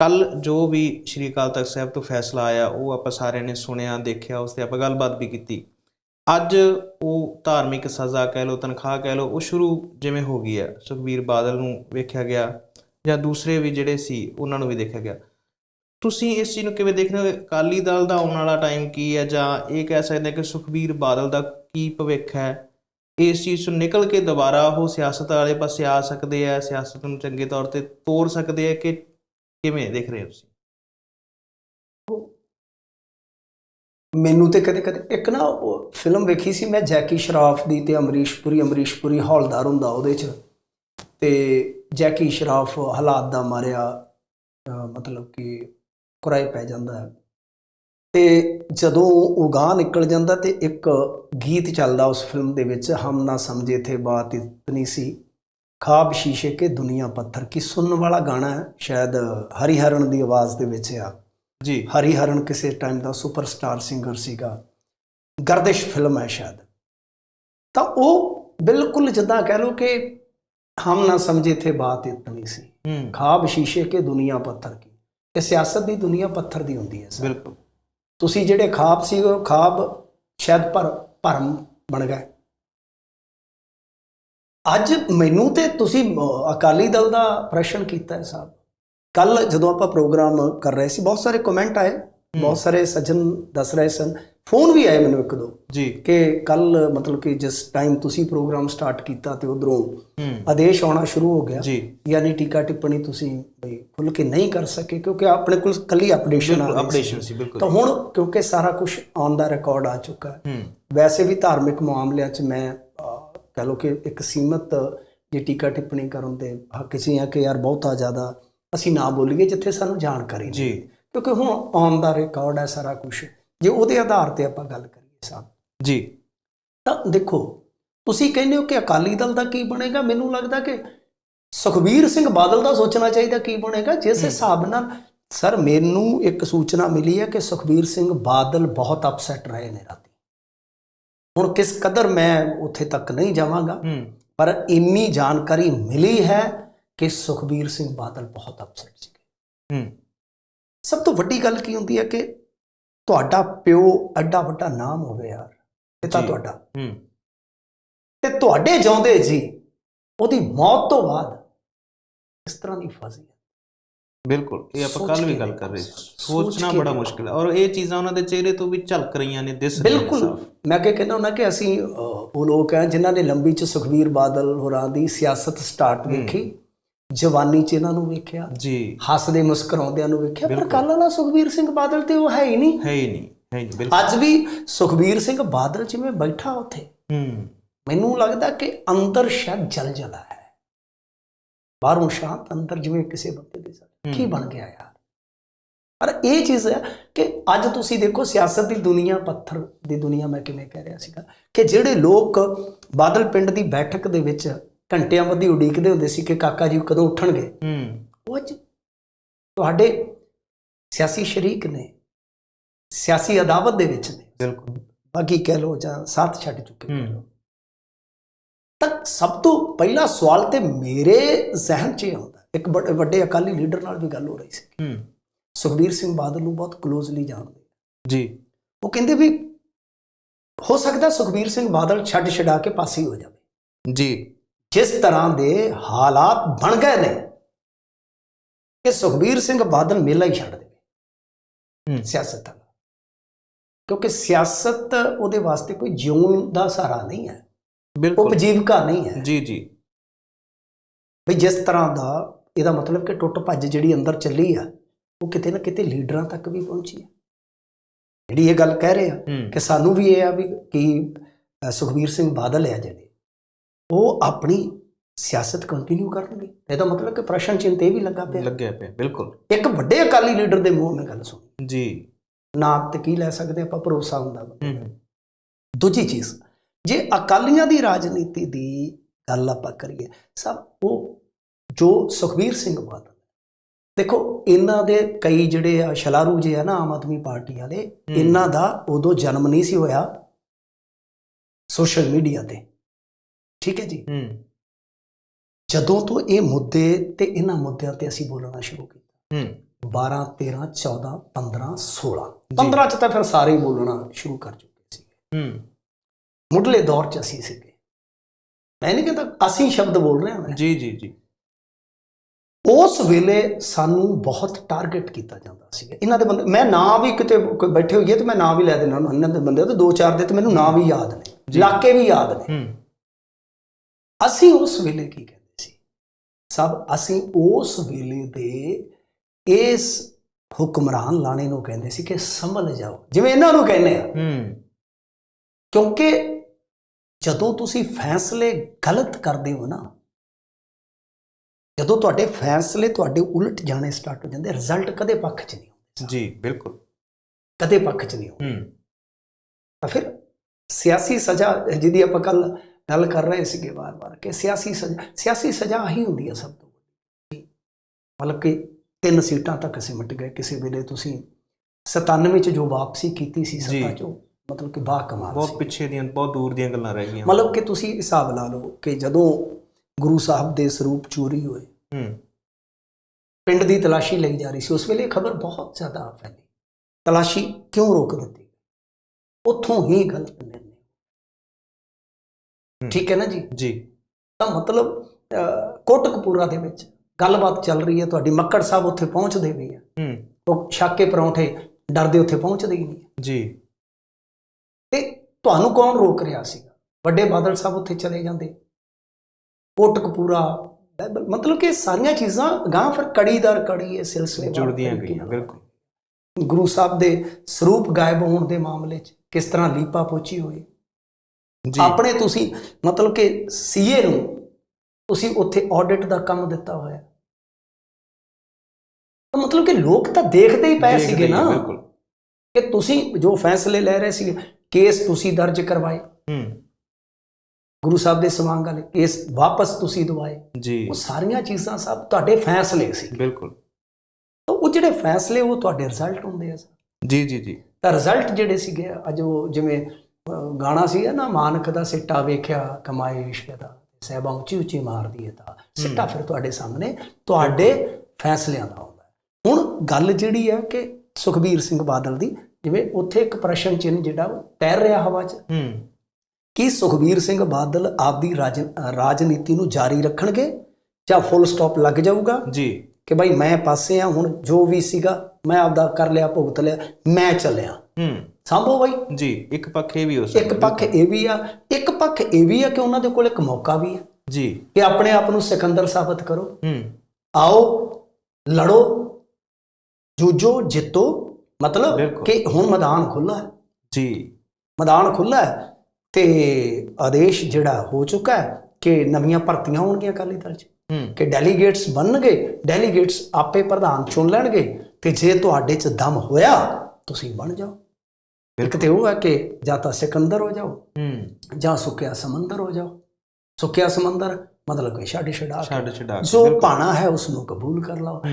ਕੱਲ ਜੋ ਵੀ ਸ਼੍ਰੀ ਅਕਾਲ ਤਖਤ ਸਾਹਿਬ ਤੋਂ ਫੈਸਲਾ ਆਇਆ, ਉਹ ਆਪਾਂ ਸਾਰਿਆਂ ਨੇ ਸੁਣਿਆ, ਦੇਖਿਆ ਉਸ ਤੇ ਆਪਾਂ ਗੱਲਬਾਤ ਵੀ ਕੀਤੀ। ਅੱਜ ਉਹ ਧਾਰਮਿਕ ਸਜ਼ਾ ਕਹਿ ਲਓ, ਤਨਖਾਹ ਕਹਿ ਲਓ, ਉਹ ਸ਼ੁਰੂ ਜਿਵੇਂ ਹੋ ਗਈ ਹੈ। ਸੁਖਬੀਰ ਬਾਦਲ ਨੂੰ ਵੇਖਿਆ ਗਿਆ ਜਾਂ ਦੂਸਰੇ ਵੀ ਜਿਹੜੇ ਸੀ, ਉਹਨਾਂ ਨੂੰ ਵੀ ਦੇਖਿਆ ਗਿਆ। ਤੁਸੀਂ ਇਸ ਚੀਜ਼ ਨੂੰ ਕਿਵੇਂ ਦੇਖਦੇ ਹੋ? ਅਕਾਲੀ ਦਲ ਦਾ ਆਉਣ ਵਾਲਾ ਟਾਈਮ ਕੀ ਹੈ? ਜਾਂ ਇਹ ਕਹਿ ਸਕਦੇ ਹਾਂ ਕਿ ਸੁਖਬੀਰ ਬਾਦਲ ਦਾ ਕੀ ਭਵਿੱਖ ਹੈ? ਇਸ ਚੀਜ਼ ਤੋਂ ਨਿਕਲ ਕੇ ਦੁਬਾਰਾ ਉਹ ਸਿਆਸਤ ਵਾਲੇ ਪਾਸੇ ਆ ਸਕਦੇ ਆ, ਸਿਆਸਤ ਨੂੰ ਚੰਗੇ ਤੌਰ ਤੇ ਤੋਰ ਸਕਦੇ ਆ ਕਿ ਕਿਵੇਂ ਦੇਖ ਰਹੇ ਹੋ ਤੁਸੀਂ? ਮੈਨੂੰ ਤੇ ਕਦੇ ਕਦੇ ਇੱਕ ਨਾ ਉਹ ਫਿਲਮ ਵੇਖੀ ਸੀ ਮੈਂ ਜੈਕੀ ਸ਼ਰਾਫ ਦੀ ਤੇ ਅਮਰੀਸ਼ ਪੁਰੀ ਅਮਰੀਸ਼ ਪੁਰੀ ਹੌਲਦਾਰ ਹੁੰਦਾ ਉਹਦੇ ਚ। ਤੇ ਜੈਕੀ ਸ਼ਰਾਫ ਹਾਲਾਤ ਦਾ ਮਾਰਿਆ, ਅਹ ਮਤਲਬ ਕਿ ਕੁਰਾਏ ਪੈ ਜਾਂਦਾ ਹੈ। ਤੇ ਜਦੋਂ ਉਹ ਗਾਂ ਨਿਕਲ ਜਾਂਦਾ ਤੇ ਇੱਕ ਗੀਤ ਚੱਲਦਾ ਉਸ ਫਿਲਮ ਦੇ ਵਿੱਚ, ਹਮ ਨਾ ਸਮਝੇ ਥੇ ਬਾਤ ਇਤਨੀ ਸੀ। ਖਾਬ ਸ਼ੀਸ਼ੇ ਕੇ ਦੁਨੀਆ ਪੱਥਰ ਕੀ ਸੁਣਨ ਵਾਲਾ ਗਾਣਾ ਹੈ। ਸ਼ਾਇਦ ਹਰੀ ਹਰਨ ਦੀ ਆਵਾਜ਼ ਦੇ ਵਿੱਚ ਆ। ਜੀ। ਹਰੀ ਹਰਨ ਕਿਸੇ ਟਾਈਮ ਦਾ ਸੁਪਰਸਟਾਰ ਸਿੰਗਰ ਸੀਗਾ। ਗਰਦਿਸ਼ ਫਿਲਮ ਹੈ ਸ਼ਾਇਦ। ਤਾਂ ਉਹ ਬਿਲਕੁਲ ਜਿੱਦਾਂ ਕਹਿ ਲਓ ਕਿ ਹਮ ਨਾ ਸਮਝੇ ਥੇ ਬਾਤ ਇਤਨੀ ਸੀ। ਖਾਬ ਸ਼ੀਸ਼ੇ ਕੇ ਦੁਨੀਆ ਪੱਥਰ ਕੀ। ਤੇ ਸਿਆਸਤ ਦੀ ਦੁਨੀਆ ਪੱਥਰ ਦੀ ਹੁੰਦੀ ਹੈ। ਬਿਲਕੁਲ। ਤੁਸੀਂ ਜਿਹੜੇ ਖਾਬ ਸੀ ਉਹ ਖਾਬ ਸ਼ਾਇਦ ਪਰ ਭਰਮ ਬਣ ਗਏ। ਅੱਜ ਮੈਨੂੰ ਤੇ ਤੁਸੀਂ ਅਕਾਲੀ ਦਲ ਦਾ ਪ੍ਰਸ਼ਨ ਕੀਤਾ ਹੈ ਸਾਹਿਬ। ਕੱਲ ਜਦੋਂ ਆਪਾਂ ਪ੍ਰੋਗਰਾਮ ਕਰ ਰਹੇ ਸੀ ਬਹੁਤ ਸਾਰੇ ਕਮੈਂਟ ਆਏ ਬਹੁਤ ਸਾਰੇ ਸੱਜਣ ਦੱਸ ਰਹੇ ਸਨ। ਫੋਨ ਵੀ ਆਏ ਮੈਨੂੰ ਇੱਕ ਦੋ ਜੀ। ਕਿ ਕੱਲ ਮਤਲਬ ਕਿ ਜਿਸ ਟਾਈਮ ਤੁਸੀਂ ਪ੍ਰੋਗਰਾਮ ਸਟਾਰਟ ਕੀਤਾ ਤੇ ਉਧਰੋਂ ਆਦੇਸ਼ ਆਉਣਾ ਸ਼ੁਰੂ ਹੋ ਗਿਆ ਜੀ। ਯਾਨੀ ਟੀਕਾ ਟਿੱਪਣੀ ਤੁਸੀਂ ਬਈ ਖੁੱਲ ਕੇ ਨਹੀਂ ਕਰ ਸਕੇ ਕਿਉਂਕਿ ਆਪਣੇ ਕੋਲ ਕੱਲੀ ਅਪਡੇਸ਼ਨ ਆ। ਅਪਡੇਸ਼ਨ ਸੀ। ਬਿਲਕੁਲ। ਤਾਂ ਹੁਣ ਕਿਉਂਕਿ ਸਾਰਾ ਕੁਝ ਔਨ ਦਾ ਰਿਕਾਰਡ ਆ ਚੁੱਕਾ ਹੈ। ਵੈਸੇ ਵੀ ਧਾਰਮਿਕ ਮਾਮਲਿਆਂ 'ਚ ਮੈਂ ਕਹਿ ਲਓ ਕਿ ਇੱਕ ਸੀਮਤ ਜੇ ਟੀਕਾ ਟਿੱਪਣੀ ਕਰਨ 'ਚ ਹੀ ਆ ਕਿ ਯਾਰ ਬਹੁਤਾ ਜ਼ਿਆਦਾ ਅਸੀਂ ਨਾ ਬੋਲੀਏ ਜਿੱਥੇ ਸਾਨੂੰ ਜਾਣਕਾਰੀ ਜੀ। ਕਿਉਂਕਿ ਹੁਣ ਔਨ ਦਾ ਰਿਕਾਰਡ ਹੈ ਸਾਰਾ ਕੁਝ ਜੇ ਉਹਦੇ ਆਧਾਰ ਤੇ ਆਪਾਂ ਗੱਲ ਕਰੀਏ ਸਾਹਿਬ ਜੀ। ਤਾਂ ਦੇਖੋ ਤੁਸੀਂ ਕਹਿੰਦੇ ਹੋ ਕਿ ਅਕਾਲੀ ਦਲ ਦਾ ਕੀ ਬਣੇਗਾ? ਮੈਨੂੰ ਲੱਗਦਾ ਕਿ ਸੁਖਬੀਰ ਸਿੰਘ ਬਾਦਲ ਦਾ ਸੋਚਣਾ ਚਾਹੀਦਾ ਕੀ ਬਣੇਗਾ? ਜਿਸ ਹਿਸਾਬ ਨਾਲ ਸਰ ਮੈਨੂੰ ਇੱਕ ਸੂਚਨਾ ਮਿਲੀ ਹੈ ਕਿ ਸੁਖਬੀਰ ਸਿੰਘ ਬਾਦਲ ਬਹੁਤ ਅਪਸੈਟ ਰਹੇ ਨੇ ਰਾਤੀ। ਹੁਣ ਕਿਸ ਕਦਰ ਮੈਂ ਉੱਥੇ ਤੱਕ ਨਹੀਂ ਜਾਵਾਂਗਾ। ਪਰ ਇੰਨੀ ਜਾਣਕਾਰੀ ਮਿਲੀ ਹੈ ਕਿ ਸੁਖਬੀਰ ਸਿੰਘ ਬਾਦਲ ਬਹੁਤ ਅਪਸੈਟ ਸੀਗੇ। ਹੂੰ। ਸਭ ਤੋਂ ਵੱਡੀ ਗੱਲ ਕੀ ਹੁੰਦੀ ਹੈ ਕਿ ਤੁਹਾਡਾ ਪਿਓ ਐਡਾ ਵੱਡਾ ਨਾਮ ਹੋਵੇ ਯਾਰ ਪਿਤਾ। ਤੁਹਾਡਾ। ਹੂੰ। ਤੇ ਤੁਹਾਡੇ ਜਿਉਂਦੇ ਜੀ ਉਹਦੀ ਮੌਤ ਤੋਂ ਬਾਅਦ ਇਸ ਤਰ੍ਹਾਂ ਦੀ ਫਜ਼ੀ ਹੈ। ਬਿਲਕੁਲ ਇਹ ਆਪਾਂ ਕੱਲ ਵੀ ਗੱਲ ਕਰ ਰਹੇ ਸੀ। ਸੋਚਣਾ ਬੜਾ। ਮੁਸ਼ਕਿਲ ਹੈ। ਔਰ ਇਹ ਚੀਜ਼ਾਂ ਉਹਨਾਂ ਦੇ ਚਿਹਰੇ ਤੋਂ ਵੀ ਝਲਕ ਰਹੀਆਂ ਨੇ ਦਿਸ ਰਹੀਆਂ ਬਿਲਕੁਲ। ਮੈਂ ਕਿ ਕਹਿੰਦਾ ਹੁੰਦਾ ਕਿ ਅਸੀਂ ਉਹ ਲੋਕ ਹੈ ਜਿਨ੍ਹਾਂ ਨੇ ਲੰਬੀ ਚ ਸੁਖਵੀਰ ਬਾਦਲ ਹੋਰਾਂ ਦੀ ਸਿਆਸਤ ਸਟਾਰਟ ਵੇਖੀ ਜਵਾਨੀ ਚ ਇਹਨਾਂ ਨੂੰ ਵੇਖਿਆ ਜੀ। ਹੱਸਦੇ ਮੁਸਕਰਾਉਂਦਿਆਂ ਨੂੰ ਵੇਖਿਆ ਪਰ। ਕੱਲ ਵਾਲਾ ਸੁਖਵੀਰ ਸਿੰਘ ਬਾਦਲ ਤੇ ਉਹ ਹੈ ਹੀ ਨਹੀਂ। ਹੈ ਹੀ ਨਹੀਂ ਹੈ ਨਹੀਂ ਬਿਲਕੁਲ। ਅੱਜ ਵੀ ਸੁਖਵੀਰ ਸਿੰਘ ਬਾਦਲ ਜਿਵੇਂ ਬੈਠਾ ਉੱਥੇ ਹੂੰ। ਮੈਨੂੰ ਲੱਗਦਾ ਕਿ ਅੰਦਰ ਸ਼ਾਇਦ ਜਲ ਜਲਾ ਹੈ। ਬਾਹਰੋਂ ਸ਼ਾਂਤ ਅੰਦਰ ਜਿਵੇਂ ਕਿਸੇ ਬੰਦੇ ਦੇ ਕੀ। ਬਣ ਗਿਆ ਯਾਰ ਪਰ ਇਹ ਚੀਜ਼ ਹੈ ਕਿ ਅੱਜ ਤੁਸੀਂ ਦੇਖੋ ਸਿਆਸਤ ਦੀ ਦੁਨੀਆ ਪੱਥਰ ਦੀ ਦੁਨੀਆ ਮੈਂ ਕਿਵੇਂ ਕਹਿ ਰਿਹਾ ਸੀਗਾ ਕਿ ਜਿਹੜੇ ਲੋਕ ਬਾਦਲ ਪਿੰਡ ਦੀ ਬੈਠਕ ਦੇ ਵਿੱਚ ਘੰਟਿਆਂ ਬੱਧੀ ਉਡੀਕਦੇ ਹੁੰਦੇ ਸੀ ਕਿ ਕਾਕਾ ਜੀ ਕਦੋਂ ਉੱਠਣਗੇ ਹੂੰ ਉਹ ਅੱਜ ਤੁਹਾਡੇ ਸਿਆਸੀ ਸ਼ਰੀਕ ਨੇ ਸਿਆਸੀ ਅਦਾਵਤ ਦੇ ਵਿੱਚ ਨੇ ਬਿਲਕੁਲ ਬਾਕੀ ਕਹਿ ਲੋ ਜਾਂ ਸਾਥ ਛੱਡ ਚੁੱਕੇ ਕਹਿ ਹੂੰ। ਲਓ। ਤਾਂ ਸਭ ਤੋਂ ਪਹਿਲਾ ਸਵਾਲ ਤੇ ਮੇਰੇ ਜ਼ਿਹਨ 'ਚ ਆਉਂਦਾ ਇੱਕ ਵੱਡੇ- ਅਕਾਲੀ ਲੀਡਰ ਨਾਲ ਵੀ ਗੱਲ ਹੋ ਰਹੀ ਸੀ। ਹੂੰ। ਸੁਖਬੀਰ ਸਿੰਘ ਬਾਦਲ ਨੂੰ ਬਹੁਤ ਕਲੋਜ਼ਲੀ ਜਾਣਦੇ। ਜੀ। ਉਹ ਕਹਿੰਦੇ ਵੀ ਹੋ ਸਕਦਾ ਸੁਖਬੀਰ ਸਿੰਘ ਬਾਦਲ ਛੱਡ ਛਡਾ ਕੇ ਪਾਸੇ ਹੋ ਜਾਵੇ। ਜੀ। ਜਿਸ ਤਰ੍ਹਾਂ ਦੇ ਹਾਲਾਤ ਬਣ ਗਏ ਨੇ ਕਿ ਸੁਖਬੀਰ ਸਿੰਘ ਬਾਦਲ ਮੇਲਾ ਹੀ ਛੱਡ ਦੇਵੇ। ਹੂੰ। ਸਿਆਸਤ ਦਾ। ਕਿਉਂਕਿ ਸਿਆਸਤ ਉਹਦੇ ਵਾਸਤੇ ਕੋਈ ਜਿਉਣ ਦਾ ਸਹਾਰਾ ਨਹੀਂ ਹੈ। ਬਿਲਕੁਲ। ਉਪਜੀਵਕਾ ਨਹੀਂ ਹੈ। ਜੀ ਜੀ। ਵੀ ਜਿਸ ਤਰ੍ਹਾਂ ਦਾ ਇਹਦਾ ਮਤਲਬ ਕਿ ਟੁੱਟ ਭੱਜ ਜਿਹੜੀ ਅੰਦਰ ਚੱਲੀ ਆ ਉਹ ਕਿਤੇ ਨਾ ਕਿਤੇ ਲੀਡਰਾਂ ਤੱਕ ਵੀ ਪਹੁੰਚੀ ਹੈ ਜਿਹੜੀ ਇਹ ਗੱਲ ਕਹਿ ਰਹੇ ਆ ਕਿ ਸਾਨੂੰ ਵੀ ਇਹ ਆ ਵੀ ਕਿ ਅ, ਸੁਖਬੀਰ ਸਿੰਘ ਬਾਦਲ ਆ ਜਿਹੜੇ ਉਹ ਆਪਣੀ ਸਿਆਸਤ ਕੰਟੀਨਿਊ ਕਰਨਗੇ। ਇਹਦਾ ਮਤਲਬ ਕਿ ਪ੍ਰਸ਼ਨ ਚਿੰਤ ਇਹ ਵੀ ਲੱਗਾ ਪਿਆ। ਲੱਗਿਆ ਪਿਆ ਬਿਲਕੁਲ। ਇੱਕ ਵੱਡੇ ਅਕਾਲੀ ਲੀਡਰ ਦੇ ਮੂੰਹ ਮੈਂ ਗੱਲ ਸੁਣੀ। ਜੀ। ਨਾ ਤੇ ਕੀ ਲੈ ਸਕਦੇ ਆਪਾਂ ਭਰੋਸਾ ਹੁੰਦਾ ਦੂਜੀ ਚੀਜ਼ ਜੇ ਅਕਾਲੀਆਂ ਦੀ ਰਾਜਨੀਤੀ ਦੀ ਗੱਲ ਆਪਾਂ ਕਰੀਏ ਸਭ ਉਹ ਜੋ ਸੁਖਬੀਰ ਸਿੰਘ ਬਾਦਲ ਦੇਖੋ ਇਹਨਾਂ ਦੇ ਕਈ ਜਿਹੜੇ ਆ ਸ਼ਲਾਰੂ ਜੇ ਆ ਨਾ ਆਮ ਆਦਮੀ ਪਾਰਟੀ ਵਾਲੇ। ਇਹਨਾਂ ਦਾ ਉਦੋਂ ਜਨਮ ਨਹੀਂ ਸੀ ਹੋਇਆ ਸੋਸ਼ਲ ਮੀਡੀਆ ਤੇ। ਠੀਕ ਹੈ ਜੀ? ਜਦੋਂ ਤੋਂ ਇਹ ਮੁੱਦੇ ਤੇ ਇਹਨਾਂ ਮੁੱਦਿਆਂ ਤੇ ਅਸੀਂ ਬੋਲਣਾ ਸ਼ੁਰੂ ਕੀਤਾ। ਹੂੰ। 12 13 14 15 16 15 ਚ ਤਾਂ ਫਿਰ ਸਾਰੇ ਹੀ ਬੋਲਣਾ ਸ਼ੁਰੂ ਕਰ ਚੁੱਕੇ ਸੀ। ਮੁੱਢਲੇ ਦੌਰ ਚ ਅਸੀਂ ਸੀਗੇ। ਮੈਂ ਨਹੀਂ ਕਹਿੰਦਾ ਅਸੀਂ ਸ਼ਬਦ ਬੋਲ ਰਹੇ ਹਾਂ ਜੀ ਜੀ ਜੀ। ਉਸ ਵੇਲੇ ਸਾਨੂੰ ਬਹੁਤ ਟਾਰਗੇਟ ਕੀਤਾ ਜਾਂਦਾ ਸੀ ਇਹਨਾਂ ਦੇ ਬੰਦੇ ਮੈਂ ਨਾਂ ਵੀ ਕਿਤੇ ਕੋਈ ਬੈਠੇ ਹੋਈਏ ਤੇ ਮੈਂ ਨਾਂ ਵੀ ਲੈ ਦੇਣਾ ਉਹਨਾਂ ਦੇ ਬੰਦੇ ਤੇ ਦੋ ਚਾਰ ਦੇ ਤੇ ਮੈਨੂੰ ਨਾਂ ਵੀ ਯਾਦ ਨੇ। ਇਲਾਕੇ ਵੀ ਯਾਦ ਨੇ। ਅਸੀਂ ਉਸ ਵੇਲੇ ਕੀ ਕਹਿੰਦੇ ਸੀ? ਸਭ ਅਸੀਂ ਉਸ ਵੇਲੇ ਦੇ ਇਸ ਹੁਕਮਰਾਨ ਲਾਣੇ ਨੂੰ ਕਹਿੰਦੇ ਸੀ ਕਿ ਸੰਭਲ ਜਾਓ। ਜਿਵੇਂ ਇਹਨਾਂ ਨੂੰ ਕਹਿੰਦੇ ਆ। ਕਿਉਂਕਿ ਜਦੋਂ ਤੁਸੀਂ ਫੈਸਲੇ ਗਲਤ ਕਰਦੇ ਹੋ ਨਾ ਜਦੋਂ ਤੁਹਾਡੇ ਫੈਸਲੇ ਤੁਹਾਡੇ ਉਲਟ ਜਾਣੇ ਸਟਾਰਟ ਹੋ ਜਾਂਦੇ ਰਿਜ਼ਲਟ ਕਦੇ ਪੱਖ 'ਚ ਨਹੀਂ ਹੁੰਦੇ ਜੀ ਬਿਲਕੁਲ। ਕਦੇ ਪੱਖ 'ਚ ਨਹੀਂ ਹੁੰਦੇ ਹੂੰ। ਤਾਂ ਫਿਰ ਸਿਆਸੀ ਸਜ਼ਾ ਜਿਹਦੀ ਆਪਾਂ ਕੱਲ ਗੱਲ ਕਰ ਰਹੇ ਸੀਗੇ ਵਾਰ-ਵਾਰ ਕਿ ਸਿਆਸੀ ਸਜ਼ਾ ਸਿਆਸੀ ਸਜ਼ਾ ਹੀ ਹੁੰਦੀ ਹੈ ਸਭ ਤੋਂ ਵੱਡੀ। ਮਤਲਬ ਕਿ ਤਿੰਨ ਸੀਟਾਂ ਤੱਕ ਸਿਮਟ ਗਏ। ਕਿਸੇ ਵੇਲੇ ਤੁਸੀਂ 97 ਚ ਜੋ ਵਾਪਸੀ ਕੀਤੀ ਸੀ ਸੱਤਾ। ਚੋਂ ਮਤਲਬ ਕਿ ਬਾ ਕਮਾਲ ਬਹੁਤ ਪਿੱਛੇ ਦੀਆਂ ਬਹੁਤ ਦੂਰ ਦੀਆਂ ਗੱਲਾਂ ਰਹਿ ਗਈਆਂ। ਮਤਲਬ ਕਿ ਤੁਸੀਂ ਹਿਸਾਬ ਲਾ ਲਓ ਕਿ ਜਦੋਂ ਗੁਰੂ ਸਾਹਿਬ ਦੇ ਸਰੂਪ ਚੋਰੀ ਹੋਏ। ਹੂੰ। ਪਿੰਡ ਦੀ ਤਲਾਸ਼ੀ ਲਈ ਜਾ ਰਹੀ ਸੀ। ਉਸ ਵੇਲੇ ਖਬਰ ਬਹੁਤ ਜ਼ਿਆਦਾ ਫੈਲੀ। ਤਲਾਸ਼ੀ ਕਿਉਂ ਰੋਕ ਦਿੱਤੀ? ਉੱਥੋਂ ਹੀ ਗਲਤ ਨਿਰਣੇ। ਠੀਕ ਹੈ ਨਾ ਜੀ? ਜੀ। ਤਾਂ ਮਤਲਬ ਕੋਟਕਪੂਰਾ ਦੇ ਵਿੱਚ ਗੱਲਬਾਤ ਚੱਲ ਰਹੀ ਹੈ। ਤੁਹਾਡੀ ਮੱਕੜ ਸਾਹਿਬ ਉੱਥੇ ਪਹੁੰਚਦੇ ਵੀ ਆ। ਹੂੰ। ਉਹ ਛਾਕੇ ਪਰੌਂਠੇ ਡਰਦੇ ਉੱਥੇ ਪਹੁੰਚਦੇ ਹੀ ਨਹੀਂ। ਜੀ। ਤੇ ਤੁਹਾਨੂੰ ਕੌਣ ਰੋਕ ਰਿਹਾ ਸੀਗਾ? ਵੱਡੇ ਬਾਦਲ ਸਾਹਿਬ ਉੱਥੇ ਚਲੇ ਜਾਂਦੇ। ਕੋਟਕਪੂਰਾ ਮਤਲਬ ਕਿ ਸਾਰੀਆਂ ਚੀਜ਼ਾਂ ਗਾਂ ਫਿਰ ਕੜੀ ਦਰ ਕੜੀ ਇਹ ਸਿਲਸਿਲੇ ਜੁੜਦੀਆਂ ਗਈਆਂ ਬਿਲਕੁਲ। ਗੁਰੂ ਸਾਹਿਬ ਦੇ ਸਰੂਪ ਗਾਇਬ ਹੋਣ ਦੇ ਮਾਮਲੇ 'ਚ ਕਿਸ ਤਰ੍ਹਾਂ ਲੀਪਾ ਪੋਚੀ ਹੋਈ। ਜੀ। ਆਪਣੇ ਤੁਸੀਂ ਮਤਲਬ ਕਿ ਸੀਏ ਨੂੰ ਤੁਸੀਂ ਉੱਥੇ ਆਡਿਟ ਦਾ ਕੰਮ ਦਿੱਤਾ ਹੋਇਆ। ਤਾਂ ਮਤਲਬ ਕਿ ਲੋਕ ਤਾਂ ਦੇਖਦੇ ਹੀ ਪਏ ਸੀਗੇ ਨਾ ਕਿ ਤੁਸੀਂ ਜੋ ਫੈਸਲੇ ਲੈ ਰਹੇ ਸੀਗੇ ਕੇਸ ਤੁਸੀਂ ਦਰਜ ਕਰਵਾਏ। ਹੂੰ। ਗੁਰੂ ਸਾਹਿਬ ਦੇ ਸਵਾਂਗ ਵਾਲੇ ਕੇਸ ਵਾਪਸ ਤੁਸੀਂ ਦਵਾਏ। ਜੀ। ਉਹ ਸਾਰੀਆਂ ਚੀਜ਼ਾਂ ਸਭ ਤੁਹਾਡੇ ਫੈਸਲੇ ਸੀ। ਬਿਲਕੁਲ। ਤਾਂ ਉਹ ਜਿਹੜੇ ਫੈਸਲੇ ਉਹ ਤੁਹਾਡੇ ਰਿਜ਼ਲਟ ਹੁੰਦੇ ਆ ਜੀ ਜੀ ਜੀ। ਤਾਂ ਰਿਜ਼ਲਟ ਜਿਹੜੇ ਸੀਗੇ ਅੱਜ ਉਹ ਜਿਵੇਂ ਗਾਣਾ ਸੀਗਾ ਨਾ ਮਾਨਕ ਦਾ ਸਿੱਟਾ ਵੇਖਿਆ ਕਮਾਏ ਇਸ਼ਕ ਦਾ ਸਹਿਬਾ ਉੱਚੀ ਉੱਚੀ ਮਾਰਦੀ ਹੈ ਤਾਂ। ਸਿੱਟਾ ਫਿਰ ਤੁਹਾਡੇ ਸਾਹਮਣੇ ਤੁਹਾਡੇ ਫੈਸਲਿਆਂ ਦਾ ਆਉਂਦਾ। ਹੈ। ਹੁਣ ਗੱਲ ਜਿਹੜੀ ਹੈ ਕਿ ਸੁਖਬੀਰ ਸਿੰਘ ਬਾਦਲ ਦੀ ਜਿਵੇਂ ਉੱਥੇ ਇੱਕ ਪ੍ਰਸ਼ਨ ਚਿੰਨ੍ਹ ਜਿਹੜਾ ਉਹ ਤੈਰ ਰਿਹਾ ਹਵਾ 'ਚ। ਹੂੰ। ਕੀ ਸੁਖਬੀਰ ਸਿੰਘ ਬਾਦਲ ਆਪਦੀ ਰਾਜ ਰਾਜਨੀਤੀ ਨੂੰ ਜਾਰੀ ਰੱਖਣਗੇ? ਜਾਂ ਫੁੱਲ ਸਟਾਪ ਲੱਗ ਜਾਊਗਾ? ਜੀ। ਕਿ ਭਾਈ ਮੈਂ ਪਾਸੇ ਆ ਹੁਣ ਜੋ ਵੀ ਸੀਗਾ ਮੈਂ ਆਪਦਾ ਕਰ ਲਿਆ ਭੁਗਤ ਲਿਆ ਮੈਂ ਚੱਲਿਆ। ਹੂੰ। ਸੰਭੋ ਬਾਈ। ਜੀ ਇੱਕ ਪੱਖ ਇਹ ਵੀ ਹੋ ਸਕਦਾ ਇੱਕ ਪੱਖ ਇਹ ਵੀ ਆ ਇੱਕ ਪੱਖ ਇਹ ਵੀ ਆ ਕਿ ਉਹਨਾਂ ਦੇ ਕੋਲ ਇੱਕ ਮੌਕਾ ਵੀ ਹੈ ਜੀ। ਕਿ ਆਪਣੇ ਆਪ ਨੂੰ ਸਿਕੰਦਰ ਸਾਬਤ ਕਰੋ। ਹੂੰ। ਆਓ ਲੜੋ ਜੂਝੋ ਜਿੱਤੋ। ਮਤਲਬ। ਕਿ ਹੁਣ ਮੈਦਾਨ ਖੁੱਲਾ ਹੈ। ਜੀ। ਮੈਦਾਨ ਖੁੱਲਾ ਹੈ। ਤੇ ਆਦੇਸ਼ ਜਿਹੜਾ ਹੋ ਚੁੱਕਾ ਹੈ ਕਿ ਨਵੀਆਂ ਭਰਤੀਆਂ ਹੋਣਗੀਆਂ ਅਕਾਲੀ ਦਲ 'ਚ। ਕਿ ਡੈਲੀਗੇਟਸ ਬਣਨਗੇ ਡੈਲੀਗੇਟਸ ਆਪੇ ਪ੍ਰਧਾਨ ਚੁਣ ਲੈਣਗੇ ਤੇ ਜੇ ਤੁਹਾਡੇ 'ਚ ਦਮ ਹੋਇਆ ਤੁਸੀਂ ਬਣ ਜਾਓ। ਇੱਕ ਤੇ ਉਹ ਹੈ ਕਿ ਜਾਂ ਤਾਂ ਸਿਕੰਦਰ ਹੋ ਜਾਓ ਜਾਂ ਸੁੱਕਿਆ ਸਮੁੰਦਰ ਹੋ ਜਾਓ। ਸੁੱਕਿਆ ਸਮੁੰਦਰ ਮਤਲਬ ਕਿ ਛੱਡ ਛਡਾ ਜੋ। ਭਾਣਾ ਹੈ ਉਸ ਨੂੰ ਕਬੂਲ ਕਰ ਲਓ।